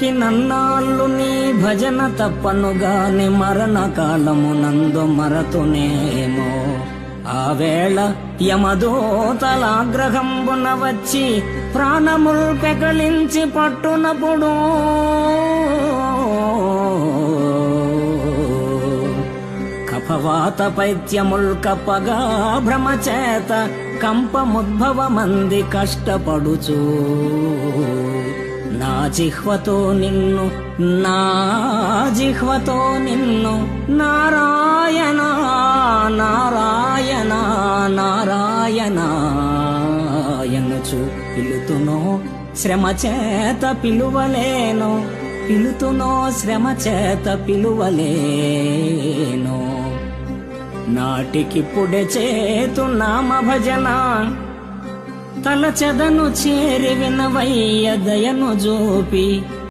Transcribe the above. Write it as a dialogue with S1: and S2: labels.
S1: బ్రతికి నన్నాళ్ళు నీ భజన తప్పనుగాని మరణ కాలమునందు మరతునేమో. ఆ వేళ యమదూతలాగ్రహంబున వచ్చి ప్రాణముల్ పెకలించి పట్టునప్పుడు కపవాత పైత్యముల్ కప్పగా భ్రమచేత కంపముద్భవమంది కష్టపడుచూ. జిహ్వతో నిన్ను నా జిహ్వతో నిన్ను నారాయణ నారాయణ నారాయణ ఎన్నుచు పిలుతునో శ్రమ చేత పిలువలేను పిలుతునో శ్రమ చేత పిలువలేను. నాటికిప్పుడే చేతు నామ భజన తలచెదను చేరి వినవయ్య దయను జోపి